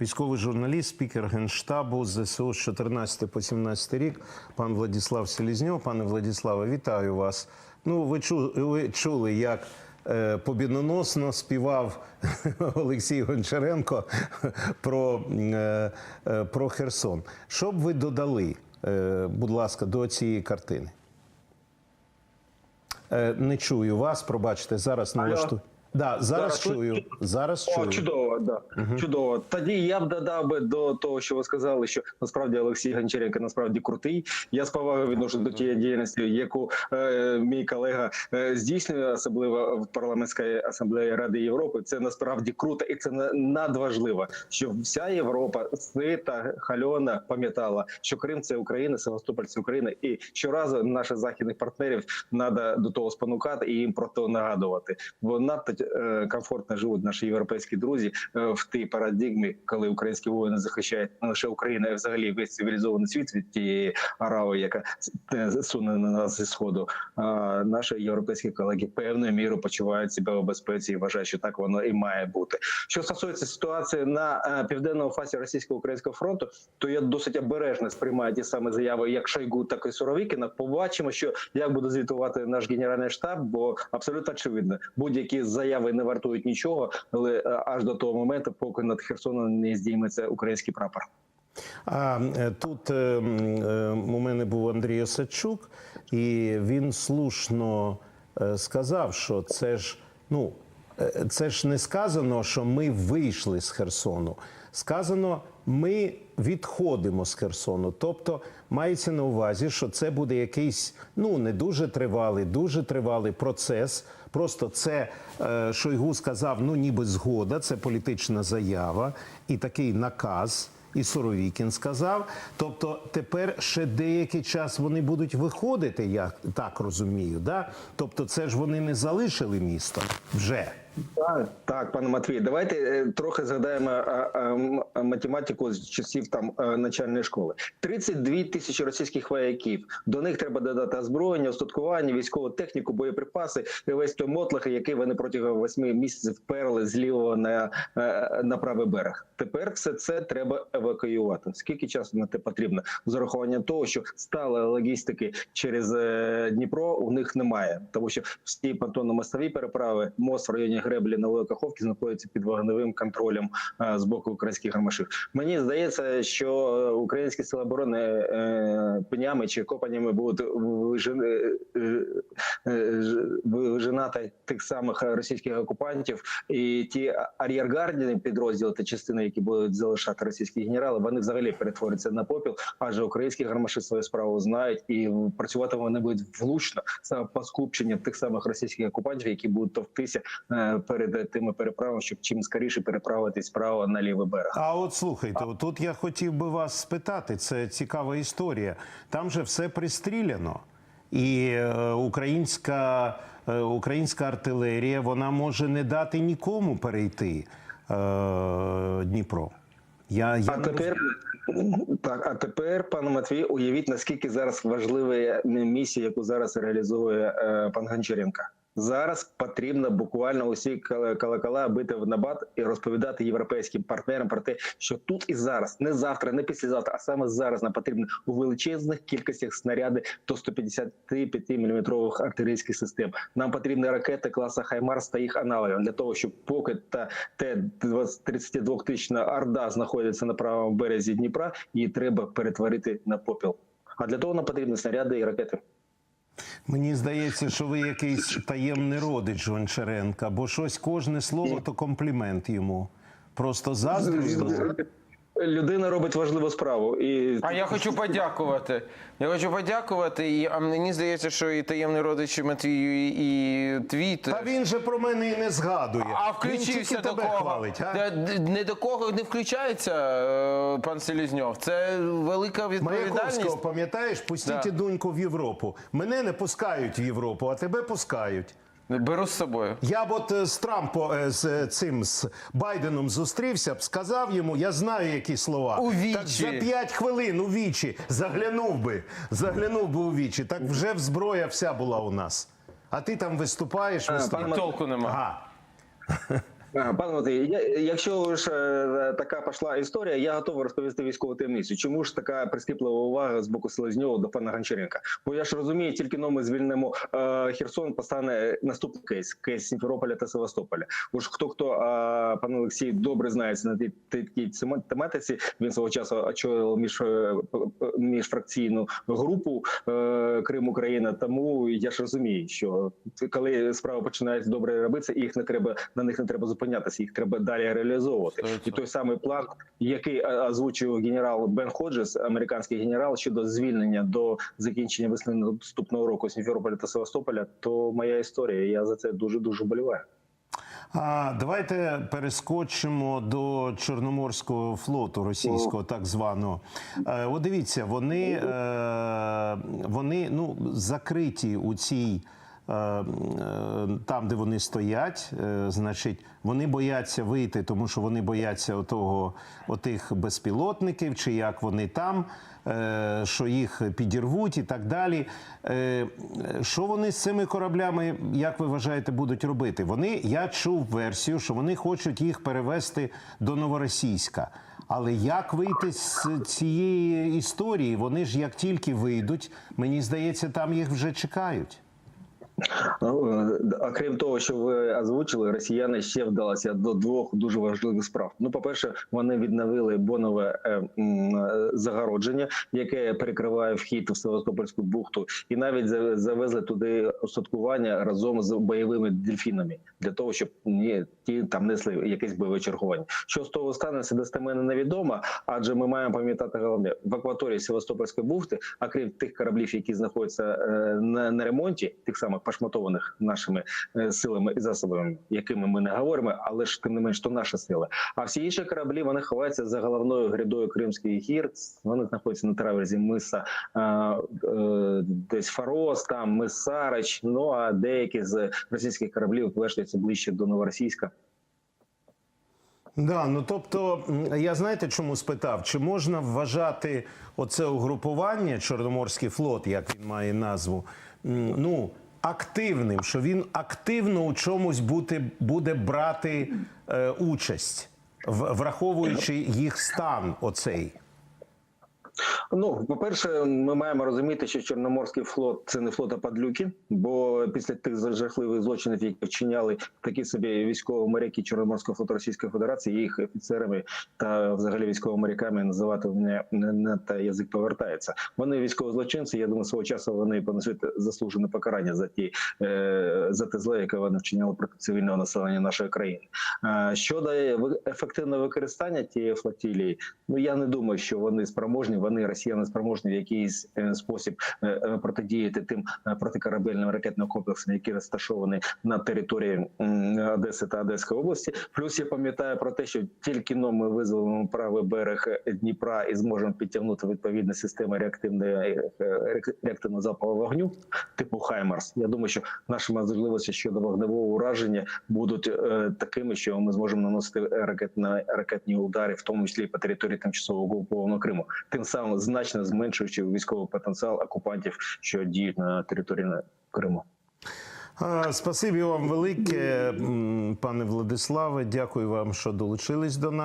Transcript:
військовий журналіст, спікер Генштабу ЗСУ з 14 по 17 рік, пан Владислав Селізньов. Пане Владиславе, вітаю вас. Ну, ви чули, ви чули як е, побідоносно співав Олексій Гончаренко про, е, е, про Херсон. Що б ви додали, е, будь ласка, до цієї картини? Е, не чую вас, пробачте, зараз налаштую. Да, зараз Зараз чую. Зараз О, чую. чудово, да. чудово. Тоді я б додав би до того, що ви сказали, що насправді Олексій Гончаренко насправді крутий. Я з повагою відношу до тієї діяльності, яку е, мій колега е, здійснює, особливо в парламентській асамблеї Ради Європи. Це насправді круто, і це на- надважливо, що вся Європа сита, хальона пам'ятала, що Крим це Україна, Севастополь це Україна, і щоразу наших західних партнерів треба до того спонукати і їм про то нагадувати. Бо надто е, комфортно живуть наші європейські друзі е, в тій парадигмі, коли українські воїни захищають не лише Україну, а взагалі весь цивілізований світ від тієї арави, яка суне на нас зі сходу. А наші європейські колеги певною мірою почувають себе у безпеці і вважають, що так воно і має бути. Що стосується ситуації на е, південному фасі російсько-українського фронту, то я досить обережно сприймаю ті самі заяви, як Шойгу, так і Суровікіна. Побачимо, що як буде звітувати наш генеральний штаб, бо абсолютно очевидно, будь-які заяви не вартують нічого, але е, аж до того моменту, поки над Херсоном не здійметься український прапор. А е, тут е, у мене був Андрій Осадчук, і він слушно сказав, що це ж ну це ж не сказано, що ми вийшли з Херсону. Сказано, ми відходимо з Херсону. Тобто мається на увазі, що це буде якийсь ну не дуже тривалий, дуже тривалий процес. Просто це е, Шойгу сказав, ну ніби згода, це політична заява і такий наказ. І Суровікін сказав. Тобто тепер ще деякий час вони будуть виходити, я так розумію. Да? Тобто, це ж вони не залишили місто вже. Так, так, пане Матвій, давайте е, трохи згадаємо математику з часів там е, начальної школи. 32 тисячі російських вояків. До них треба додати озброєння, устаткування, військову техніку, боєприпаси і весь той мотлах, який вони протягом восьми місяців перли з лівого на, е, на правий берег. Тепер все це треба евакуювати. Скільки часу на те потрібно? З урахуванням того, що сталої логістики через Дніпро у них немає, тому що всі понтонно-мостові переправи, мост в районі греблі Нової Каховки знаходяться під вогневим контролем е, з боку українських гармашів. Мені здається, що е, українські сили оборони е, пенями чи копаннями будуть вижинати тих самих російських окупантів, і ті ар'єргардні підрозділи та частини, які будуть залишати російські генерали, вони взагалі перетворяться на попіл, адже українські гармаші свою справу знають і працювати вони будуть влучно саме по скупченню тих самих російських окупантів, які будуть товктися е, перед тими переправами, щоб чим скоріше переправитись справа на лівий берег. А от слухайте, тут я хотів би вас спитати, це цікава історія. Там же все пристріляно. І е, українська, е, українська артилерія вона може не дати нікому перейти е, Дніпро. Я, я А тепер так, а тепер, пане Матвій, уявіть наскільки зараз важлива місія, яку зараз реалізує пан Гончаренко. Зараз потрібно буквально усі кол- колокола бити в набат і розповідати європейським партнерам про те, що тут і зараз, не завтра, не післязавтра, а саме зараз нам потрібно у величезних кількостях снаряди до 155 мм артилерійських систем. Нам потрібні ракети класу Хаймарс та їх аналогів для того, щоб поки та Т-32 тисячна Орда знаходиться на правому березі Дніпра, її треба перетворити на попіл. А для того нам потрібні снаряди і ракети. Мені здається, що ви якийсь таємний родич Гончаренка, бо щось кожне слово то комплімент йому. Просто заздрю йому. Людина робить важливу справу, і А я хочу подякувати. Я хочу подякувати. І а мені здається, що і таємний родич Матвію, і, і твій. Та він же про мене і не згадує. А включився до тебе кого? хвалить. А? Не до кого не включається е, пан Селізньов. Це велика відповідальність. Маяковського, пам'ятаєш, пустіть Да. доньку в Європу. Мене не пускають в Європу, а тебе пускають. Беру з собою. Я б от е, з Трампом е, з е, цим з Байденом зустрівся б, сказав йому, я знаю, які слова. У вічі. Так за 5 хвилин у вічі заглянув би, заглянув би у вічі. Так вже зброя вся була у нас. А ти там виступаєш, А, виступаєш. пан Толку нема. Ага. Пане Матвій, якщо ж е, така пішла історія, я готовий розповісти військову таємницю. Чому ж така прискіплива увага з боку Селезньова до пана Гончаренка? Бо я ж розумію, тільки но ми звільнимо е, Херсон, постане наступний кейс кейс Сімферополя та Севастополя. Уж хто хто пан Олексій добре знається на тій тематиці. Він свого часу очолив між е, міжфракційну групу Крим Україна. Тому я ж розумію, що коли справи починають добре робитися, їх не треба на них не треба зупинятися, їх треба далі реалізовувати. І той самий план, який е, озвучив генерал Бен Ходжес, американський генерал, щодо звільнення до закінчення весни наступного року Сімферополя та Севастополя, то моя історія. Я за це дуже дуже боліваю. А давайте перескочимо до Чорноморського флоту російського, так званого. Е, От дивіться, вони, е, вони ну, закриті у цій. Е, е, Там, де вони стоять, е, значить, вони бояться вийти, тому що вони бояться отого, отих безпілотників, чи як вони там, що їх підірвуть і так далі. Що вони з цими кораблями, як ви вважаєте, будуть робити? Вони, я чув версію, що вони хочуть їх перевести до Новоросійська. Але як вийти з цієї історії? Вони ж як тільки вийдуть, мені здається, там їх вже чекають. Ну, е, окрім того, що ви озвучили, росіяни ще вдалися до двох дуже важливих справ. Ну, по-перше, вони відновили бонове е, е, загородження, яке перекриває вхід в Севастопольську бухту, і навіть завезли туди остаткування разом з бойовими дельфінами для того, щоб ні, ті там несли якесь бойове чергування. Що з того станеться, достеменно невідомо, адже ми маємо пам'ятати головне в акваторії Севастопольської бухти, а крім тих кораблів, які знаходяться на, на ремонті, тих самих пошматованих нашими е, силами і засобами, якими ми не говоримо, але ж тим не менш то наша сила. А всі інші кораблі вони ховаються за головною грядою Кримських гір. Вони знаходяться на траверзі миса е, е, десь Фарос, там мис Сарич. Ну а деякі з російських кораблів вештаються ближче до Новоросійська. Да, ну тобто, я знаєте, чому спитав? Чи можна вважати оце угрупування Чорноморський флот, як він має назву, ну активним, що він активно у чомусь бути, буде брати е, участь, враховуючи їх стан, оцей. Ну, по-перше, ми маємо розуміти, що Чорноморський флот це не флот а падлюки, бо після тих жахливих злочинів, які вчиняли такі собі військові моряки Чорноморського флоту Російської Федерації, їх офіцерами та взагалі військовими моряками називати мене не, та язик повертається. Вони військові злочинці. Я думаю, свого часу вони понесуть заслужене покарання за ті е, за те зле, яке вони вчиняли проти цивільного населення нашої країни. Щодо ефективного використання тієї флотилії, ну я не думаю, що вони спроможні. Вони росіяни спроможні в якийсь е, спосіб е, е, протидіяти тим протикорабельним ракетним комплексам, які розташовані на території Одеси та Одеської області. Плюс я пам'ятаю про те, що тільки но ми визволимо правий берег Дніпра і зможемо підтягнути відповідні системи реактивної реак- реактивного залпового вогню, типу Хаймарс. Я думаю, що наші можливості щодо вогневого ураження будуть такими, що ми зможемо наносити ракетні, ракетні удари, в тому числі по території тимчасово окупованого Криму, тим самим значно зменшуючи військовий потенціал окупантів, що діють на території Криму. Спасибі вам велике, пане Владиславе. Дякую вам, що долучились до нас.